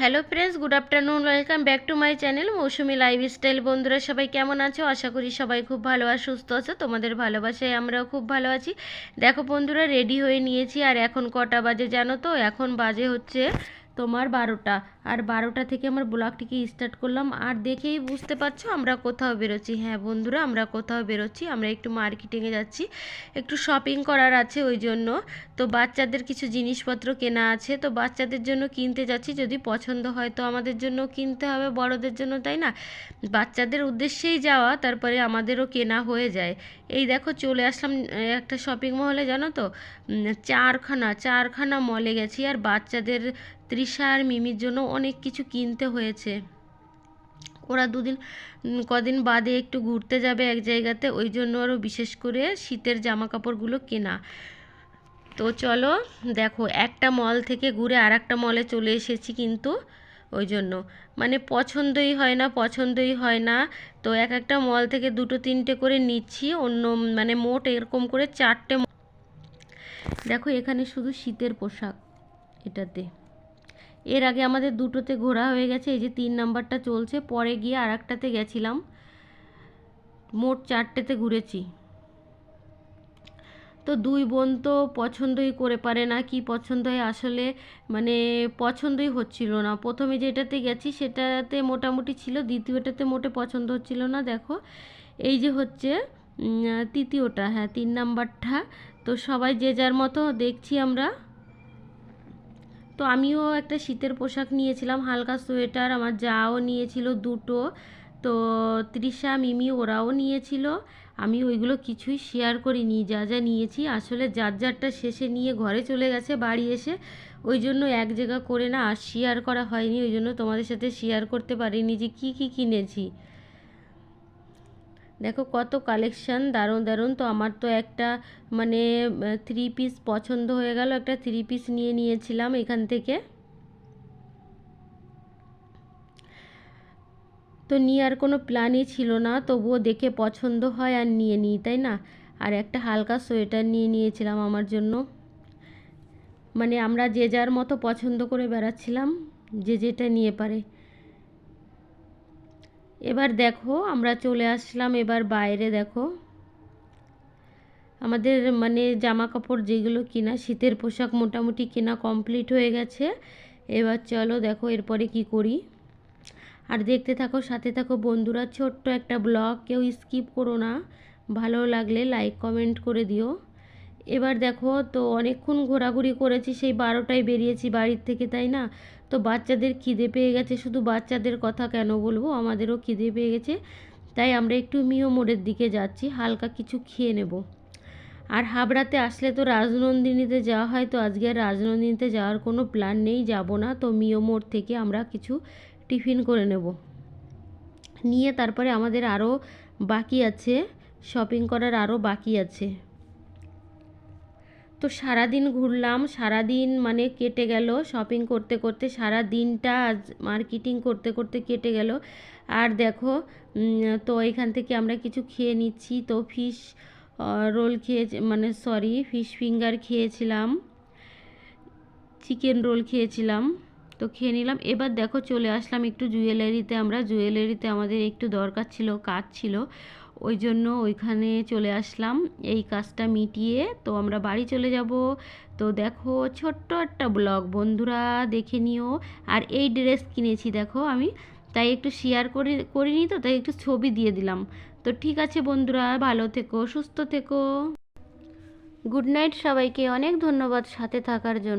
Hello friends, good afternoon, welcome back to my channel Mousumi lifestyle. বন্ধুরা, সবাই কেমন আছো? আশা করি সবাই খুব ভালো আর সুস্থ আছো। তোমাদের ভালোবাসায় আমরাও খুব ভালো আছি। দেখো বন্ধুরা রেডি হয়ে নিয়েছি। আর এখন কটা বাজে জানো তো? এখন বাজে হচ্ছে তোমার বারোটা। আর বারোটা থেকে আমার ব্লগটিকে স্টার্ট করলাম। আর দেখেই বুঝতে পারছ, আমরা কোথাও বেরোচ্ছি। হ্যাঁ বন্ধুরা, আমরা কোথাও বেরোচ্ছি। আমরা একটু মার্কেটিংয়ে যাচ্ছি। একটু শপিং করার আছে ওই জন্য। তো বাচ্চাদের কিছু জিনিসপত্র কেনা আছে। তো বাচ্চাদের জন্য কিনতে যাচ্ছি। যদি পছন্দ হয় তো আমাদের জন্য কিনতে হবে, বড়দের জন্য, তাই না? বাচ্চাদের উদ্দেশ্যেই যাওয়া, তারপরে আমাদেরও কেনা হয়ে যায়। এই দেখো, চলে আসলাম একটা শপিং মহলে জানো তো? চারখানা চারখানা মলে গেছি। আর বাচ্চাদের তৃষা আর মিমির জন্য অনেক কিছু কিনতে হয়েছে। ওরা দুদিন কদিন বাদে একটু ঘুরতে যাবে এক জায়গাতে, ওই জন্য আরও বিশেষ করে শীতের জামা কাপড়গুলো কেনা। তো চলো, দেখো, একটা মল থেকে ঘুরে আর একটা মলে চলে এসেছি কিন্তু ওই জন্য। মানে পছন্দই হয় না, পছন্দই হয় না। তো এক একটা মল থেকে দুটো তিনটে করে নিচ্ছি, অন্য মানে মোট এরকম করে চারটে। দেখো, এখানে শুধু শীতের পোশাক এটাতে। এর আগে আমাদের দুটোতে ঘোরা হয়ে গেছে, এই যে তিন নাম্বারটা চলছে, পরে গিয়ে আর একটাতে গেছিলাম। মোট চারটেতে ঘুরেছি। তো দুই বোন তো পছন্দই করে পারে না, কি পছন্দ হয় আসলে মানে পছন্দই হচ্ছিল না। প্রথমে যেটাতে গেছি সেটাতে মোটামুটি ছিল, দ্বিতীয়টাতে মোটে পছন্দ হচ্ছিল না, দেখো। এই যে হচ্ছে তৃতীয়টা হ্যাঁ তিন নাম্বারটা। তো সবাই যে যার মতো দেখছি আমরা। তো আমিও একটা শীতের পোশাক নিয়েছিলাম, হালকা সোয়েটার, আমার যাও নিয়েছিল দুটো। তো তৃষা, মিমি ওরাও নিয়েছিল। আমি ওইগুলো কিছুই শেয়ার করিনি, যা যা নিয়েছি। আসলে যার যারটা শেষে নিয়ে ঘরে চলে গেছে, বাড়ি এসে, ওই জন্য এক জায়গা করে না আর শেয়ার করা হয়নি। ওই জন্য তোমাদের সাথে শেয়ার করতে পারিনি যে কী কী কিনেছি। দেখো কত কালেকশান দারুণ দারুণ। তো আমার তো একটা মানে থ্রি পিস পছন্দ হয়ে গেল। একটা থ্রি পিস নিয়ে নিয়েছিলাম এখান থেকে। তো নিয়ে আর কোনো প্ল্যানই ছিল না। তবুও দেখে পছন্দ হয় আর নিয়ে নিই, তাই না? আর একটা হালকা সোয়েটার নিয়ে নিয়েছিলাম আমার জন্য। মানে আমরা যে যার মতো পছন্দ করে বেড়াচ্ছিলাম, যে যেটা নিয়ে পারে। এবার দেখো, আমরা চলে আসলাম এবার বাইরে, দেখো। আমাদের মানে জামা কাপড় যেগুলো কিনা, শীতের পোশাক মোটামুটি কেনা কমপ্লিট হয়ে গেছে। এবার চলো দেখো এরপরে কি করি। আর দেখতে থাকো, সাথে থাকো বন্ধুরা, ছোট্ট একটা ব্লগ, কেউ স্কিপ করো না। ভালো লাগলে লাইক কমেন্ট করে দিও। এবার দেখো তো অনেকক্ষণ ঘোরাঘুরি করেছি, সেই বারোটায় বেরিয়েছি বাড়ির থেকে, তাই না? তো বাচ্চাদের খিদে পেয়ে গেছে, শুধু বাচ্চাদের কথা কেন বলব? আমাদেরও খিদে পেয়ে গেছে, তাই আমরা একটু মিও মোড়ের দিকে যাচ্ছি, হালকা কিছু খেয়ে নেব। আর হাবড়াতে আসলে তো রাজনন্দিনীতে যাওয়া হয়, তো আজকে আর রাজনন্দিনীতে যাওয়ার কোনো প্ল্যান নেই, যাব না, তো মিও মোড় থেকে আমরা কিছু টিফিন করে নেব। নিয়ে তারপরে আমাদের আরও বাকি আছে, শপিং করার আরও বাকি আছে। তো সারাদিন ঘুরলাম, সারাদিন মানে কেটে গেল শপিং করতে করতে সারা দিনটা আজ মার্কেটিং করতে করতে কেটে গেল। আর দেখো তো এখান থেকে আমরা কিছু খেয়ে নিচ্ছি। তো ফিশ রোল খেয়ে মানে সরি ফিশ ফিঙ্গার খেয়েছিলাম চিকেন রোল খেয়েছিলাম, তো খেয়ে নিলাম। এবার দেখো চলে আসলাম একটু জুয়েলারিতে আমরা। জুয়েলারিতে আমাদের একটু দরকার ছিল, কাজ ছিল। ওই জন্য ওইখানে চলে আসলাম। এই কাজটা মিটিয়ে তো আমরা বাড়ি চলে যাব। তো দেখো ছোট্ট একটা ব্লগ, বন্ধুরা দেখে নিও। আর এই ড্রেস কিনেছি দেখো আমি, তাই একটু শেয়ার করে, করিনি তো, তাই একটু ছবি দিয়ে দিলাম। তো ঠিক আছে বন্ধুরা, ভালো থেকো, সুস্থ থেকো। গুড নাইট সবাইকে, অনেক ধন্যবাদ সাথে থাকার জন্য।